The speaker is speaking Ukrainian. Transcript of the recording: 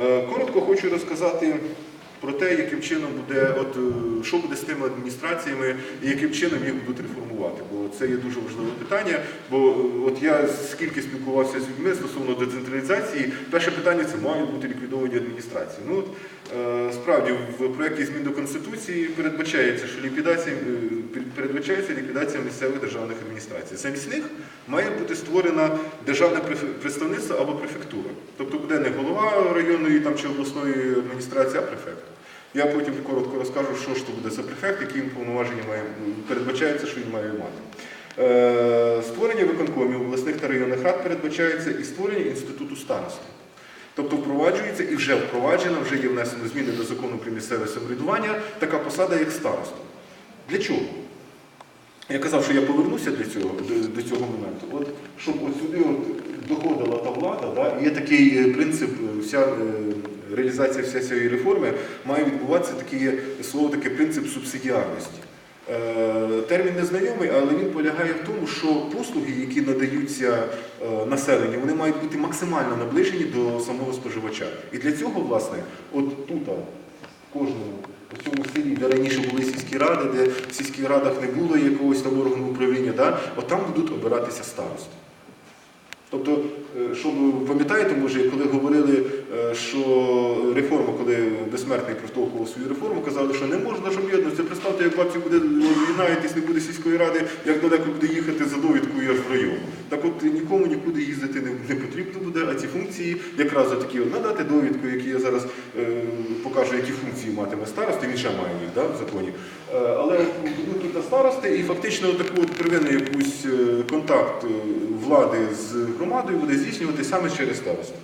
Е, Коротко хочу розказати про те, яким чином буде, от, е, що буде з тими адміністраціями і яким чином їх будуть реформувати. Бо це є дуже важливе питання. Бо е, от я скільки спілкувався з людьми стосовно децентралізації, перше питання це мають бути ліквідовані адміністрації. Ну, от, е, справді в проєкті змін до Конституції передбачається, що ліквідація, е, передбачається ліквідація місцевих державних адміністрацій. Замість них має бути створена державне представництво або префектура. Тобто буде не голова районної там, чи обласної адміністрації, а префект. Я потім коротко розкажу, що ж то буде за префект, які повноваження має передбачається, що він має мати. Е, Створення виконкомів обласних та районних рад передбачається і створення інституту старости. Тобто впроваджується і вже впроваджена, вже є внесено зміни до закону про місцеве самоврядування, така посада, як староста. Для чого? Я казав, що я повернуся до цього, до, до цього моменту. От, щоб от сюди от доходила та влада, да, є такий е, принцип, е, вся е, реалізація вся цієї реформи має відбуватися такий слово таке принцип субсидіарності. Е, Термін незнайомий, але він полягає в тому, що послуги, які надаються е, населенню, вони мають бути максимально наближені до самого споживача. І для цього, власне, от тут, в кожному у цьому селі, де раніше були сільські ради, де в сільських радах не було якогось там органу управління, да, от там будуть обиратися старости. Тобто, е, що ви пам'ятаєте, може, коли говорили, е, що реформа, коли безсмертний проштовхував свою реформу, казали, що не можна ж об'єднуватися. Представте, як бабці буде об'єднаєтесь, не буде сільської ради, як далеко буде їхати за довідкою в район. Так от нікому нікуди їздити не, потрібно буде, а ці функції якраз такі надати довідку, які я зараз які функції матиме старости, він ще має їх да, в законі. Е, але будуть тут старости і фактично таку от первинну якусь е, контакт е, влади з громадою буде здійснювати саме через старосту.